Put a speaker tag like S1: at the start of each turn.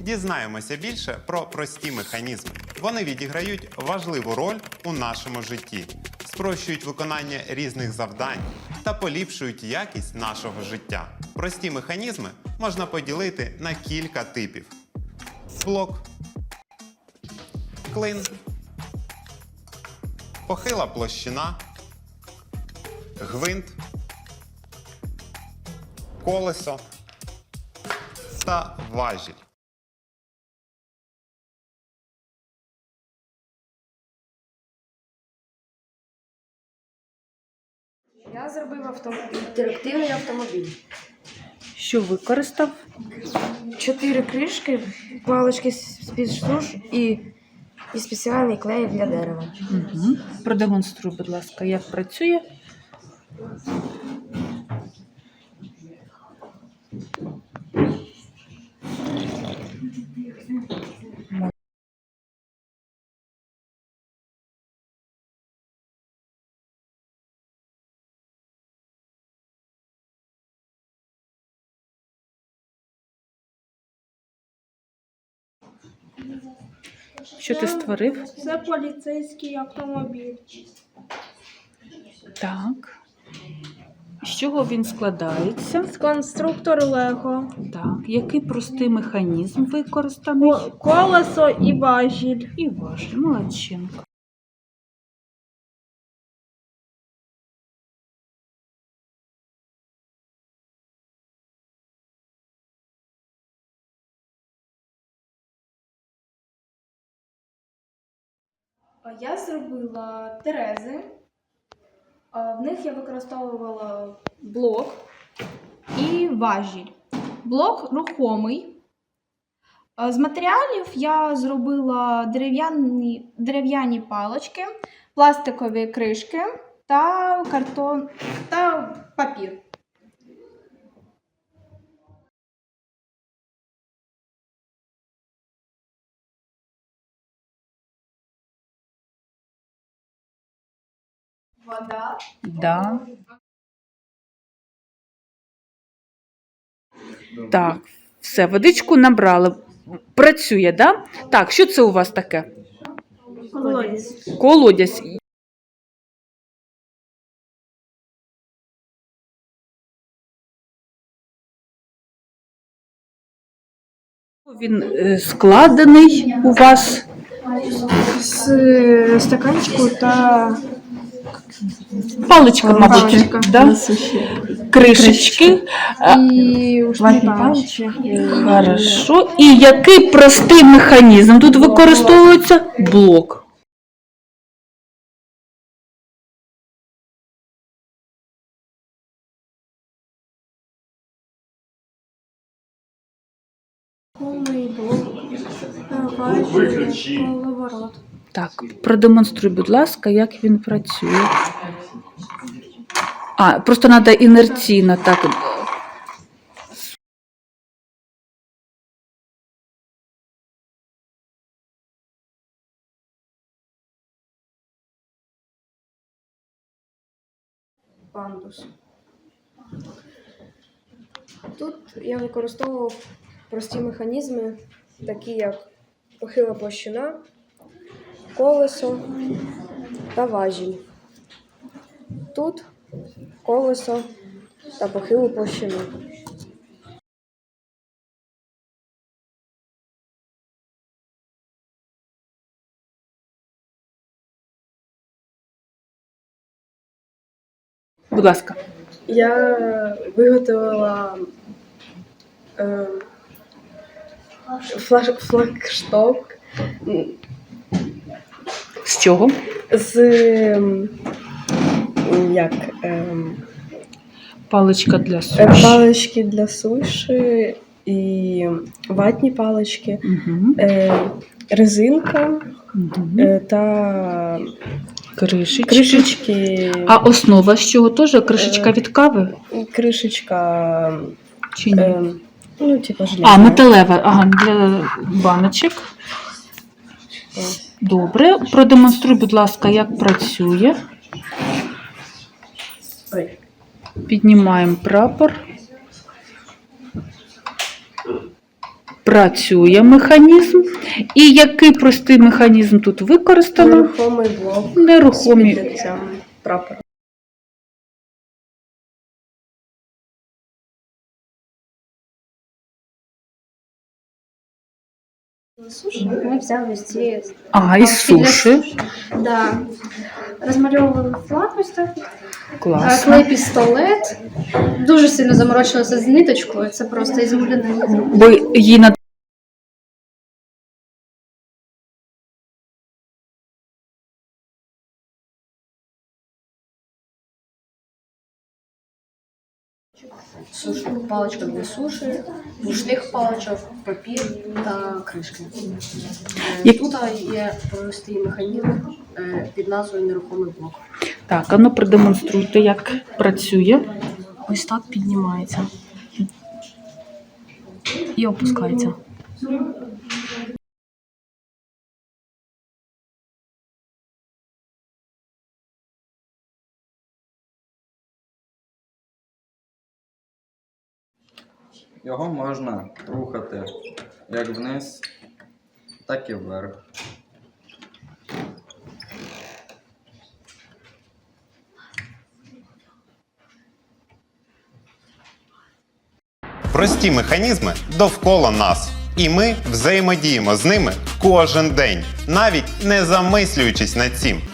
S1: Дізнаємося більше про прості механізми. Вони відіграють важливу роль у нашому житті, спрощують виконання різних завдань та поліпшують якість нашого життя. Прості механізми можна поділити на кілька типів: блок, клин, похила площина, гвинт, колесо та важіль.
S2: Я зробив автомобіль, інтерактивний автомобіль.
S3: Що використав?
S2: Чотири кришки, палички з-під суш і, і спеціальний клей для дерева.
S3: Угу. Продемонструй, будь ласка, як працює. Що ти створив?
S4: Це поліцейський автомобіль.
S3: Так. З чого він складається?
S4: З конструктор Лего.
S3: Так. Який простий механізм використаний?
S4: Колесо і важіль.
S3: І важіль. молодчинка.
S4: Я зробила терези. В них я використовувала блок і важіль. Блок рухомий. З матеріалів я зробила дерев'яні, дерев'яні палочки, пластикові кришки та картон та папір. Вода.
S3: Да. Так, все, водичку набрали. Працює, да? Так, що це у вас таке?
S4: Колодязь.
S3: Колодязь. Він е, складений у вас.
S4: З е, стаканчику та
S3: Паличка, мабуть,
S4: Паличка.
S3: да? кришечки.
S4: І ушні палички.
S3: Хорошо. І який простий механізм тут використовується? Блок.
S4: Повний блок.
S3: Так, продемонструй, будь ласка, як він працює. А, просто треба інерційно так.
S2: Пандус. Тут я використовував прості механізми, такі як похила площина, колесо та важіль. Тут колесо та похилу площину.
S3: Будь ласка.
S2: Я виготовила е, флаш, флагшток
S3: З чого?
S2: з ем, як ем,
S3: Паличка для
S2: е,
S3: суші.
S2: палички для суші і ватні палички,
S3: Угу.
S2: е, резинка
S3: Угу.
S2: е, та
S3: Кришечки.
S2: кришечки,
S3: А основа з чого теж? Кришечка
S2: Е,
S3: від кави?
S2: кришечка,
S3: Чи ні?
S2: ем, ну, типа
S3: А, металева, ага, для баночок. Добре. Продемонструй, будь ласка, як працює. Піднімаємо прапор. працює механізм, і який простий механізм тут використано?
S2: Нерухомий блок
S3: Нерухомі.
S2: прапор.
S4: Суші ми взяли ці
S3: А, і суші.
S4: Да. Розмальовували флаг ось так.
S3: Класно.
S4: Клей пістолет. Дуже сильно заморочилася з ниточкою. Це просто із муляни.
S3: Бо її на
S5: Сушка, паличка для суші, рушних паличок, папір та кришки. Е,
S3: Як-
S5: Тут є простий механізм е, під назвою нерухомий блок.
S3: так, а ну продемонструйте, як працює.
S5: Ось так піднімається і опускається.
S6: Його можна рухати як вниз, так і вверх.
S1: Прості механізми довкола нас. І ми взаємодіємо з ними кожен день, навіть не замислюючись над цим.